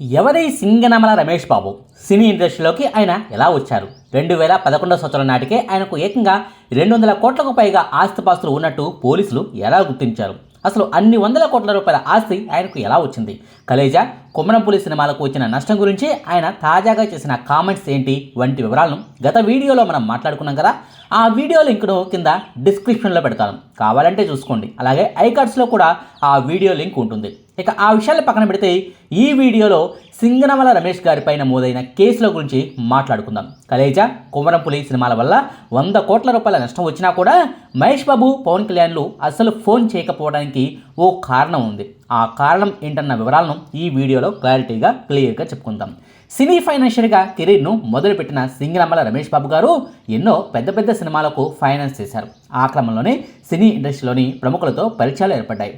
ఎవరి సింగనమల రమేష్ బాబు సినీ ఇండస్ట్రీలోకి ఆయన ఎలా వచ్చారు? రెండు వేల పదకొండవ సంవత్సరం నాటికే ఆయనకు ఏకంగా రెండు వందల కోట్లకు పైగా ఆస్తిపాస్తులు ఉన్నట్టు పోలీసులు ఎలా గుర్తించారు? అసలు అన్ని వందల కోట్ల రూపాయల ఆస్తి ఆయనకు ఎలా వచ్చింది? కలేజా కొమరంపులి సినిమాలకు వచ్చిన నష్టం గురించి ఆయన తాజాగా చేసిన కామెంట్స్ ఏంటి వంటి వివరాలను గత వీడియోలో మనం మాట్లాడుకున్నాం కదా ఆ వీడియో లింక్ను కింద డిస్క్రిప్షన్లో పెడతాను. కావాలంటే చూసుకోండి. అలాగే ఐకార్డ్స్లో కూడా ఆ వీడియో లింక్ ఉంటుంది. ఇక ఆ విషయాలు పక్కన పెడితే ఈ వీడియోలో సింగనమల రమేష్ గారిపైన మోదైన కేసుల గురించి మాట్లాడుకుందాం. కలేజా కుమరంపులి సినిమాల వల్ల వంద కోట్ల రూపాయల నష్టం వచ్చినా కూడా మహేష్ బాబు పవన్ కళ్యాణ్లు అసలు ఫోన్ చేయకపోవడానికి ఓ కారణం ఉంది. ఆ కారణం ఏంటన్న వివరాలను ఈ వీడియోలో క్లారిటీగా క్లియర్గా చెప్పుకుందాం. సినీ ఫైనాన్షియల్గా కెరీర్ను మొదలుపెట్టిన సింగనమల రమేష్ బాబు గారు ఎన్నో పెద్ద పెద్ద సినిమాలకు ఫైనాన్స్ చేశారు. ఆ క్రమంలోనే సినీ ఇండస్ట్రీలోని ప్రముఖులతో పరిచయాలు ఏర్పడ్డాయి.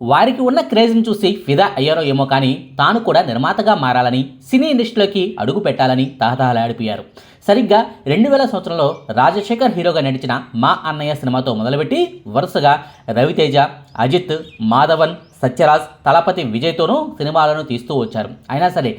వారికి ఉన్న క్రేజ్ని చూసి ఫిదా అయ్యారో ఏమో కానీ తాను కూడా నిర్మాతగా మారాలని సినీ ఇండస్ట్రీలోకి అడుగు పెట్టాలని తహతహలాడిపోయారు. సరిగ్గా రెండు వేల సంవత్సరంలో రాజశేఖర్ హీరోగా నటించిన మా అన్నయ్య సినిమాతో మొదలుపెట్టి వరుసగా రవితేజ అజిత్ మాధవన్ సత్యరాజ్ తలపతి విజయ్తోనూ సినిమాలను తీస్తూ వచ్చారు. అయినా సరే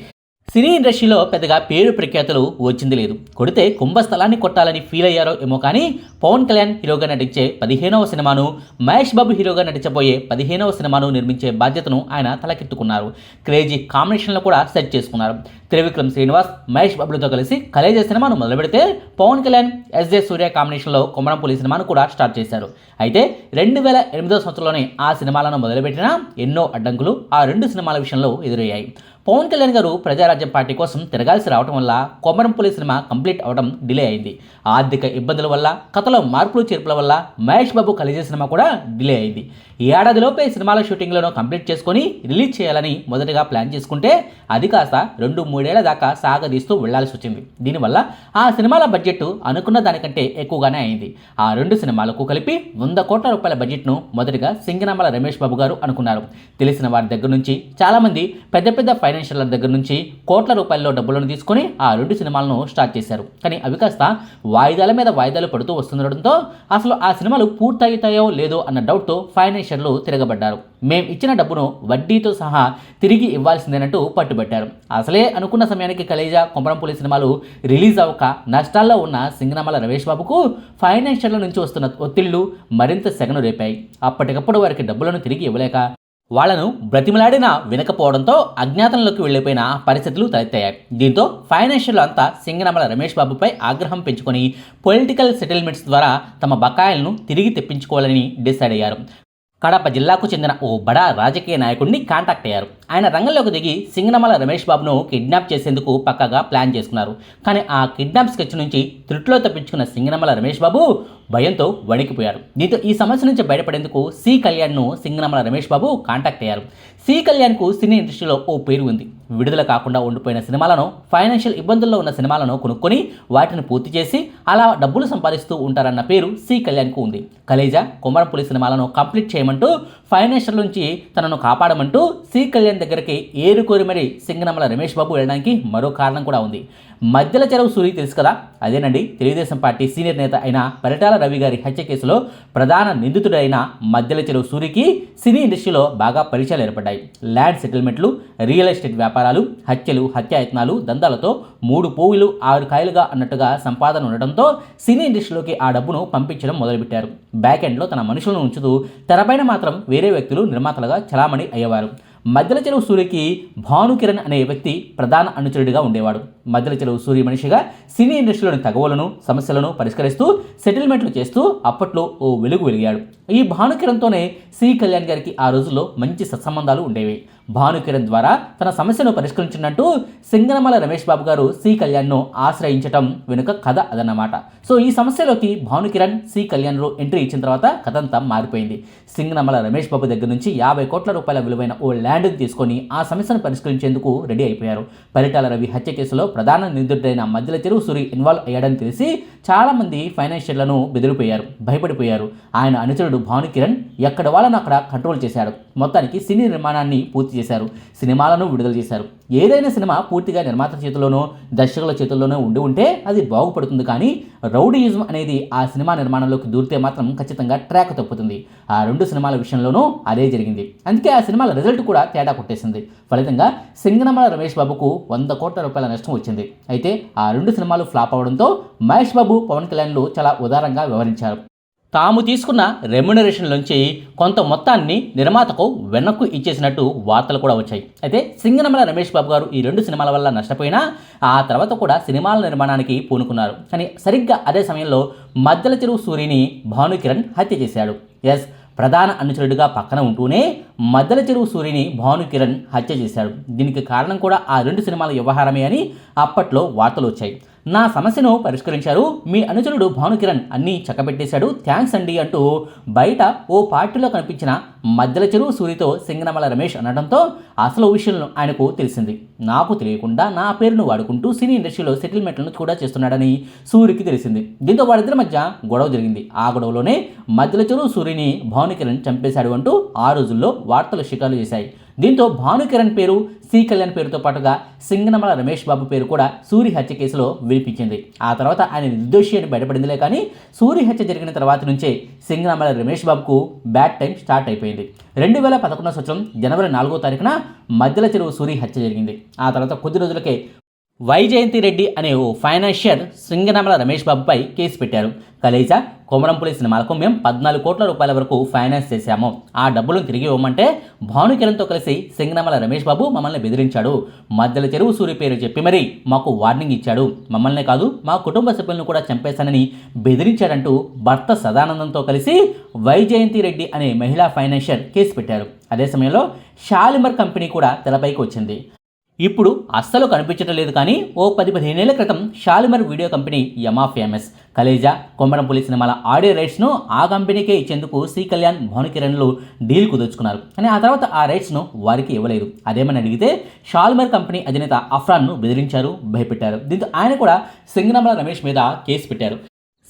సినీ ఇండస్ట్రీలో పెద్దగా పేరు ప్రఖ్యాతలు వచ్చింది లేదు. కొడితే కుంభస్థలాన్ని కొట్టాలని ఫీల్ అయ్యారో ఏమో కానీ పవన్ కళ్యాణ్ హీరోగా నటించే పదిహేనవ సినిమాను మహేష్ బాబు హీరోగా నటించబోయే పదిహేనవ సినిమాను నిర్మించే బాధ్యతను ఆయన తలకెత్తుకున్నారు. క్రేజీ కాంబినేషన్లో కూడా సెట్ చేసుకున్నారు. త్రివిక్రమ్ శ్రీనివాస్ మహేష్ బాబులతో కలిసి కలేజ సినిమాను మొదలుపెడితే పవన్ కళ్యాణ్ ఎస్జే సూర్య కాంబినేషన్లో కొమరంపులి సినిమాను కూడా స్టార్ట్ చేశారు. అయితే రెండు వేల ఎనిమిదో సంవత్సరంలోనే ఆ సినిమాలను మొదలుపెట్టిన ఎన్నో అడ్డంకులు ఆ రెండు సినిమాల విషయంలో ఎదురయ్యాయి. పవన్ కళ్యాణ్ గారు ప్రజారాజ్యం పార్టీ కోసం తిరగాల్సి రావడం వల్ల కొమరంపులి సినిమా కంప్లీట్ అవడం డిలే అయింది. ఆర్థిక ఇబ్బందుల వల్ల కథలో మార్పులు చేర్పుల వల్ల మహేష్ బాబు కలిసే సినిమా కూడా డిలే అయింది. ఈ ఏడాదిలోపే సినిమాల షూటింగ్లను కంప్లీట్ చేసుకొని రిలీజ్ చేయాలని మొదటగా ప్లాన్ చేసుకుంటే అది కాస్త రెండు మూడేళ్ళ దాకా సాగదీస్తూ వెళ్ళాల్సి వచ్చింది. దీనివల్ల ఆ సినిమాల బడ్జెట్ అనుకున్న దానికంటే ఎక్కువగానే అయింది. ఆ రెండు సినిమాలకు కలిపి వంద కోట్ల రూపాయల బడ్జెట్ను మొదటగా సింగనామల రమేష్ బాబు గారు అనుకున్నారు. తెలిసిన వారి దగ్గర నుంచి చాలామంది పెద్ద పెద్ద ఫైనాన్షియల్ దగ్గర నుంచి కోట్ల రూపాయల్లో డబ్బులను తీసుకొని ఆ రెండు సినిమాలను స్టార్ట్ చేశారు. కానీ అవి కాస్త వాయిదాల మీద వాయిదాలు పడుతూ వస్తుండడంతో అసలు ఆ సినిమాలు పూర్తవుతాయో లేదో అన్న డౌట్తో ఫైనాన్షియర్లు తిరగబడ్డారు. మేం ఇచ్చిన డబ్బును వడ్డీతో సహా తిరిగి ఇవ్వాల్సిందేనంటూ పట్టుబట్టారు. అసలే అనుకున్న సమయానికి కలేజా కొమరంపులి సినిమాలు రిలీజ్ అవ్వక నష్టాల్లో ఉన్న సింగనమల రమేష్ బాబుకు ఫైనాన్షియర్ల నుంచి వస్తున్న ఒత్తిళ్ళు మరింత సెగను రేపాయి. అప్పటికప్పుడు వారికి డబ్బులను తిరిగి ఇవ్వలేక వాళ్ళను బ్రతిమలాడినా వినకపోవడంతో అజ్ఞాతంలోకి వెళ్ళిపోయిన పరిస్థితులు తలెత్తాయి. దీంతో ఫైనాన్షియల్ అంతా సింగనమల రమేష్ బాబుపై ఆగ్రహం పెంచుకొని పొలిటికల్ సెటిల్మెంట్స్ ద్వారా తమ బకాయిలను తిరిగి తెప్పించుకోవాలని డిసైడ్ అయ్యారు. కడప జిల్లాకు చెందిన ఓ బడా రాజకీయ నాయకుడిని కాంటాక్ట్ అయ్యారు. ఆయన రంగంలోకి దిగి సింగనమల రమేష్ బాబును కిడ్నాప్ చేసేందుకు పక్కగా ప్లాన్ చేసుకున్నారు. కానీ ఆ కిడ్నాప్ స్కెచ్ నుంచి త్రుట్లో తప్పించుకున్న సింగనమల రమేష్ బాబు భయంతో వణికిపోయారు. దీంతో ఈ సమస్య నుంచి బయటపడేందుకు సి కళ్యాణ్ను సింగనమల రమేష్ బాబు కాంటాక్ట్ అయ్యారు. సి కళ్యాణ్కు సినీ ఇండస్ట్రీలో ఓ పేరు ఉంది. విడుదల కాకుండా ఉండిపోయిన సినిమాలను ఫైనాన్షియల్ ఇబ్బందుల్లో ఉన్న సినిమాలను కొనుక్కొని వాటిని పూర్తి చేసి అలా డబ్బులు సంపాదిస్తూ ఉంటారన్న పేరు సి కళ్యాణ్కు ఉంది. కలేజా కుమారపులి సినిమాలను కంప్లీట్ చేయమంటూ ఫైనాన్షియల్ నుంచి తనను కాపాడమంటూ సి కళ్యాణ్ దగ్గరికి ఏరుకోరి మరి సింగనమల రమేష్ బాబు వెళ్ళడానికి మరో కారణం కూడా ఉంది. మధ్యల చెరువు సూరి తెలుసు కదా? అదేనండి తెలుగుదేశం పార్టీ సీనియర్ నేత అయిన పరిటాల రవి గారి హత్య కేసులో ప్రధాన నిందితుడైన మధ్యల చెరువు సూరికి సినీ ఇండస్ట్రీలో బాగా పరిచయాలు ఏర్పడ్డాయి. ల్యాండ్ సెటిల్మెంట్లు రియల్ ఎస్టేట్ వ్యాపారాలు హత్యలు హత్యాయత్నాలు దందాలతో మూడు పువ్వులు ఆరు కాయలుగా అన్నట్టుగా సంపాదన ఉండడంతో సినీ ఇండస్ట్రీలోకి ఆ డబ్బును పంపించడం మొదలుపెట్టారు. బ్యాక్ ఎండ్లో తన మనుషులను ఉంచుతూ తెరపైన మాత్రం వేరే వ్యక్తులు నిర్మాతలుగా చలామణి అయ్యేవారు. మధ్యల చెరువు సూర్యకి భానుకిరణ్ అనే వ్యక్తి ప్రధాన అనుచరుడిగా ఉండేవాడు. మధ్యల చెరువు సూర్య మనిషిగా సినీ ఇండస్ట్రీలోని తగవలను సమస్యలను పరిష్కరిస్తూ సెటిల్మెంట్లు చేస్తూ అప్పట్లో ఓ వెలుగు వెలిగాడు. ఈ భానుకిరణ్తోనే సి కళ్యాణ్ గారికి ఆ రోజుల్లో మంచి సత్సంబంధాలు ఉండేవి. భానుకిరణ్ ద్వారా తన సమస్యను పరిష్కరించినట్టు సింగనమల రమేష్ బాబు గారు సి కళ్యాణ్ను ఆశ్రయించటం వెనుక కథ అదన్నమాట. సో ఈ సమస్యలోకి భానుకిరణ్ సి కళ్యాణ్లో ఎంట్రీ ఇచ్చిన తర్వాత కథ అంతా మారిపోయింది. సింగనమల రమేష్ బాబు దగ్గర నుంచి యాభై కోట్ల రూపాయల విలువైన ఓ ల్యాండ్ని తీసుకొని ఆ సమస్యను పరిష్కరించేందుకు రెడీ అయిపోయారు. పరిటాల రవి హత్య కేసులో ప్రధాన నిందితుడైన మధ్యల చెరువు సూరి ఇన్వాల్వ్ అయ్యాడని తెలిసి చాలామంది ఫైనాన్షియర్లను బెదిరిపోయారు భయపడిపోయారు. ఆయన అనుచరుడు భానుకిరణ్ ఎక్కడ వాళ్ళను అక్కడ కంట్రోల్ చేశాడు. మొత్తానికి సినీ నిర్మాణాన్ని పూర్తి చేశారు సినిమాలను విడుదల చేశారు. ఏదైనా సినిమా పూర్తిగా నిర్మాత చేతుల్లోనో దర్శకుల చేతుల్లోనో ఉండి ఉంటే అది బాగుపడుతుంది కానీ రౌడీయిజం అనేది ఆ సినిమా నిర్మాణంలోకి దూరితే మాత్రం ఖచ్చితంగా ట్రాక్ తప్పుతుంది. ఆ రెండు సినిమాల విషయంలోనూ అదే జరిగింది. అందుకే ఆ సినిమాల రిజల్ట్ కూడా తేడా కొట్టేసింది. ఫలితంగా సింగనమల రమేష్ బాబుకు వంద కోట్ల రూపాయల నష్టం వచ్చింది. అయితే ఆ రెండు సినిమాలు ఫ్లాప్ అవడంతో మహేష్ బాబు పవన్ కళ్యాణ్లు చాలా ఉదారంగా వివరించారు తాము తీసుకున్న రెమ్యునరేషన్ నుంచి కొంత మొత్తాన్ని నిర్మాతకు వెనక్కు ఇచ్చేసినట్టు వార్తలు కూడా వచ్చాయి. అయితే సింగనమల రమేష్ బాబు గారు ఈ రెండు సినిమాల వల్ల నష్టపోయినా ఆ తర్వాత కూడా సినిమాల నిర్మాణానికి పూనుకున్నారు. కానీ సరిగ్గా అదే సమయంలో మద్దెల చెరువు సూరిని భానుకిరణ్ హత్య చేశాడు. ఎస్ ప్రధాన అనుచరుడిగా పక్కన ఉంటూనే మద్దెల చెరువు సూరిని భానుకిరణ్ హత్య చేశాడు. దీనికి కారణం కూడా ఆ రెండు సినిమాల వ్యవహారమే అని అప్పట్లో వార్తలు వచ్చాయి. నా సమస్యను పరిష్కరించారు. మీ అనుచరుడు భానుకిరణ్ అన్నీ చక్కబెట్టేశాడు. థ్యాంక్స్ అండి అంటూ బయట ఓ పార్టీలో కనిపించిన మధ్యల చెరువు సూరితో సింగనమల రమేష్ అనడంతో అసలు విషయం ఆయనకు తెలిసింది. నాకు తెలియకుండా నా పేరును వాడుకుంటూ సినీ ఇండస్ట్రీలో సెటిల్మెంట్లను కూడా చేస్తున్నాడని సూరికి తెలిసింది. దీంతో వారిద్దరి మధ్య గొడవ జరిగింది. ఆ గొడవలోనే మధ్యల చెరువు సూరిని భానుకిరణ్ చంపేశాడు అంటూ ఆ రోజుల్లో వార్తలు షికారు చేశాయి. దీంతో భానుకిరణ్ పేరు సి కళ్యాణ్ పేరుతో పాటుగా సింగనమల రమేష్ బాబు పేరు కూడా సూరి హత్య కేసులో వినిపించింది. ఆ తర్వాత ఆయన నిర్దోషి అని బయటపడిందిలే కానీ సూరి హత్య జరిగిన తర్వాత నుంచే సింగనమల రమేష్ బాబుకు బ్యాడ్ టైం స్టార్ట్ అయిపోయింది. రెండు వేల పదకొండవ సంవత్సరం జనవరి నాలుగో తారీఖున మధ్యల చెరువు సూరి హత్య జరిగింది. ఆ తర్వాత కొద్ది రోజులకే వైజయంతి రెడ్డి అనే ఓ ఫైనాన్షియర్ సింగనమల రమేష్ బాబుపై కేసు పెట్టారు. కలేజా కొమరంపులి సినిమాలకు మేము పద్నాలుగు కోట్ల రూపాయల వరకు ఫైనాన్స్ చేశాము. ఆ డబ్బులను తిరిగి ఇవ్వమంటే భానుకిరణ్తో కలిసి సింగనమల రమేష్ బాబు మమ్మల్ని బెదిరించాడు. మధ్యల చెరువు సూరి పేరు చెప్పి మరీ మాకు వార్నింగ్ ఇచ్చాడు. మమ్మల్నే కాదు మా కుటుంబ సభ్యులను కూడా చంపేశానని బెదిరించాడంటూ భర్త సదానందంతో కలిసి వైజయంతి రెడ్డి అనే మహిళా ఫైనాన్షియర్ కేసు పెట్టారు. అదే సమయంలో షాలిమర్ కంపెనీ కూడా తెరపైకి వచ్చింది. ఇప్పుడు అస్సలు కనిపించడం లేదు కానీ ఓ పది పదిహేనేళ్ళ క్రితం షాలిమర్ వీడియో కంపెనీ యమా ఫేమస్. కలేజా కొమరంపులి సినిమాల ఆడియో రైట్స్ను ఆ కంపెనీకే ఇచ్చేందుకు శ్రీ కళ్యాణ్ భానుకిరణ్లు డీల్ కుదుర్చుకున్నారు. కానీ ఆ తర్వాత ఆ రైట్స్ను వారికి ఇవ్వలేదు అదేమని అడిగితే షాలిమర్ కంపెనీ అధినేత అఫ్రాన్ను బెదిరించారు భయపెట్టారు. దీంతో ఆయన కూడా సింగనమల రమేష్ మీద కేసు పెట్టారు.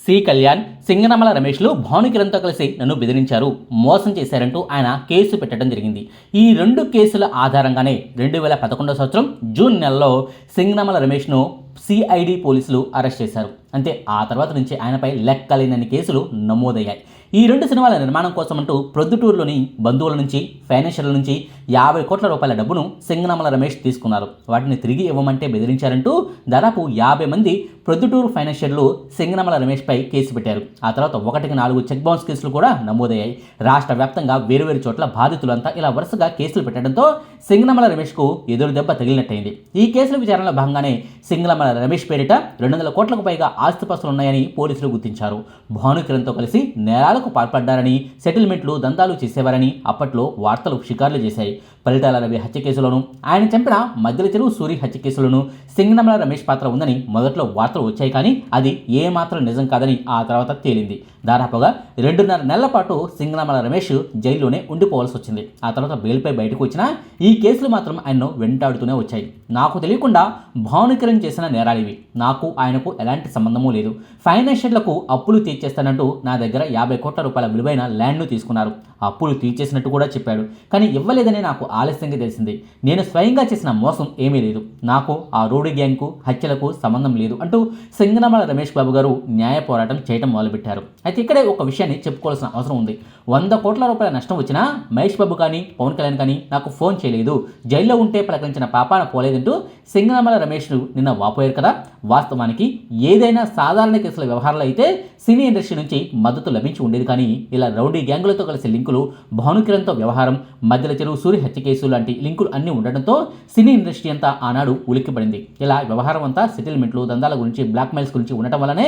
సి కళ్యాణ్ సింగనమల రమేష్లు భానుకిరణ్తో కలిసి నన్ను బెదిరించారు. మోసం చేశారంటూ ఆయన కేసు పెట్టడం జరిగింది. ఈ రెండు కేసుల ఆధారంగానే రెండు వేల పదకొండవ సంవత్సరం జూన్ నెలలో సింగనమల రమేష్ను సిఐడి పోలీసులు అరెస్ట్ చేశారు. అంతే ఆ తర్వాత నుంచి ఆయనపై లెక్కలేనన్ని కేసులు నమోదయ్యాయి. ఈ రెండు సినిమాల నిర్మాణం కోసం అంటూ ప్రొద్దుటూరులోని బంధువుల నుంచి ఫైనాన్షియర్ల నుంచి యాభై కోట్ల రూపాయల డబ్బును సింగనమల రమేష్ తీసుకున్నారు. వాటిని తిరిగి ఇవ్వమంటే బెదిరించారంటూ దాదాపు యాభై మంది ప్రొద్దుటూరు ఫైనాన్షియర్లు సింగనమల రమేష్పై కేసు పెట్టారు. ఆ తర్వాత ఒకటికి నాలుగు చెక్ బౌన్స్ కేసులు కూడా నమోదయ్యాయి. రాష్ట్ర వ్యాప్తంగా వేరువేరు చోట్ల బాధితులంతా ఇలా వరుసగా కేసులు పెట్టడంతో సింగనమల రమేష్కు ఎదురు దెబ్బ తగిలినట్టయింది. ఈ కేసుల విచారణలో భాగంగానే సింగనమల రమేష్ పేరిట రెండు వందల కోట్లకు పైగా ఆస్తిపాస్తులు ఉన్నాయని పోలీసులు గుర్తించారు. భానుకిరణ్తో కలిసి నేరాలు దందాలకు పాల్పడ్డారని సెటిల్మెంట్లు దందాలు చేసేవారని అప్పట్లో వార్తలు షికార్లు చేశాయి. ఫలితాల రవి హత్య కేసులోను ఆయన చంపిన మధ్యల చెరువు సూరి హత్య కేసులోను సింగనమల రమేష్ పాత్ర ఉందని మొదట్లో వార్తలు వచ్చాయి కానీ అది ఏమాత్రం నిజం కాదని ఆ తర్వాత తేలింది. దాదాపుగా రెండున్నర నెలల పాటు సింగనమల రమేష్ జైల్లోనే ఉండిపోవాల్సి వచ్చింది. ఆ తర్వాత బెయిల్పై బయటకు వచ్చినా ఈ కేసులు మాత్రం ఆయన్ను వెంటాడుతూనే వచ్చాయి. నాకు తెలియకుండా భానుకిరణ్ చేసిన నేరాలివి నాకు ఆయనకు ఎలాంటి సంబంధమూ లేదు. ఫైనాన్షియర్లకు అప్పులు తీర్చేస్తానంటూ నా దగ్గర యాభై కోట్ల రూపాయల విలువైన ల్యాండ్ను తీసుకున్నారు. అప్పులు తీర్చేసినట్టు కూడా చెప్పాడు. కానీ ఇవ్వలేదని నాకు ఆలస్యంగా తెలిసింది. నేను స్వయంగా చేసిన మోసం ఏమీ లేదు. నాకు ఆ రోడ్డు గ్యాంగ్కు హత్యలకు సంబంధం లేదు అంటూ సింగనమల రమేష్ బాబు గారు న్యాయ పోరాటం చేయడం మొదలుపెట్టారు. అయితే ఇక్కడే ఒక విషయాన్ని చెప్పుకోవాల్సిన అవసరం ఉంది. వంద కోట్ల రూపాయల నష్టం వచ్చినా మహేష్ బాబు కానీ పవన్ కళ్యాణ్ కానీ నాకు ఫోన్ చేయలేదు. జైల్లో ఉంటే ప్రకటించిన పాపాన పోలేదంటూ సింగనమల రమేష్ నిన్న వాపోయారు కదా. వాస్తవానికి ఏదైనా సాధారణ కేసుల వ్యవహారాలు అయితే సినీ ఇండస్ట్రీ నుంచి మద్దతు లభించి ఉండేది కానీ ఇలా రౌడీ గ్యాంగులతో కలిసి లింకులు భానుకిరణ్తో వ్యవహారం మధ్యల చెరువు సూర్య హత్య కేసు లాంటి లింకులు అన్నీ ఉండడంతో సినీ ఇండస్ట్రీ అంతా ఆనాడు ఉలిక్కిపడింది. ఇలా వ్యవహారం అంతా సెటిల్మెంట్లు దందాల గురించి బ్లాక్మెయిల్స్ గురించి ఉండటం వల్లనే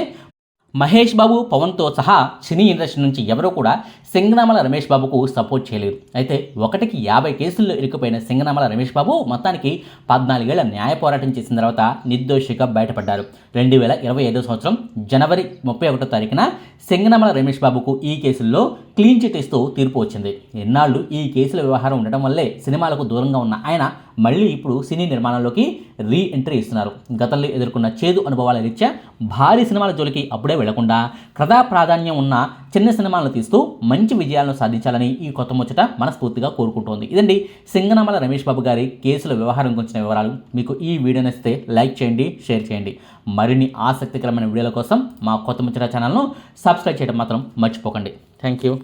మహేష్ బాబు పవన్తో సహా సినీ ఇండస్ట్రీ నుంచి ఎవరూ కూడా సింగనామల రమేష్ బాబుకు సపోర్ట్ చేయలేదు అయితే ఒకటికి యాభై కేసుల్లో ఇరుక్కుపోయిన సింగనామల రమేష్ బాబు మొత్తానికి పద్నాలుగేళ్ళ న్యాయ పోరాటం చేసిన తర్వాత నిర్దోషిగా బయటపడ్డారు. రెండు వేల ఇరవై ఐదో సంవత్సరం జనవరి ముప్పై ఒకటో తారీఖున సింగనామల రమేష్ బాబుకు ఈ కేసుల్లో క్లీన్ చిట్ ఇస్తూ తీర్పు వచ్చింది. ఎన్నాళ్ళు ఈ కేసుల వ్యవహారం ఉండటం వల్లే సినిమాలకు దూరంగా ఉన్న ఆయన మళ్ళీ ఇప్పుడు సినీ నిర్మాణంలోకి రీ ఎంట్రీ ఇస్తున్నారు. గతంలో ఎదుర్కొన్న చేదు అనుభవాల రీత్యా భారీ సినిమాల జోలికి అప్పుడే వెళ్ళకుండా కథా ప్రాధాన్యం ఉన్న చిన్న సినిమాలను తీస్తూ మంచి విజయాలను సాధించాలని ఈ కొత్త ముచ్చట మనస్ఫూర్తిగా కోరుకుంటోంది. ఇదండి సింగనమల రమేష్ బాబు గారి కేసుల వ్యవహారం గురించిన వివరాలు. మీకు ఈ వీడియో నచ్చితే లైక్ చేయండి షేర్ చేయండి. మరిన్ని ఆసక్తికరమైన వీడియోల కోసం మా కొత్త ముచ్చట ఛానల్ను సబ్స్క్రైబ్ చేయడం మాత్రం మర్చిపోకండి. Thank you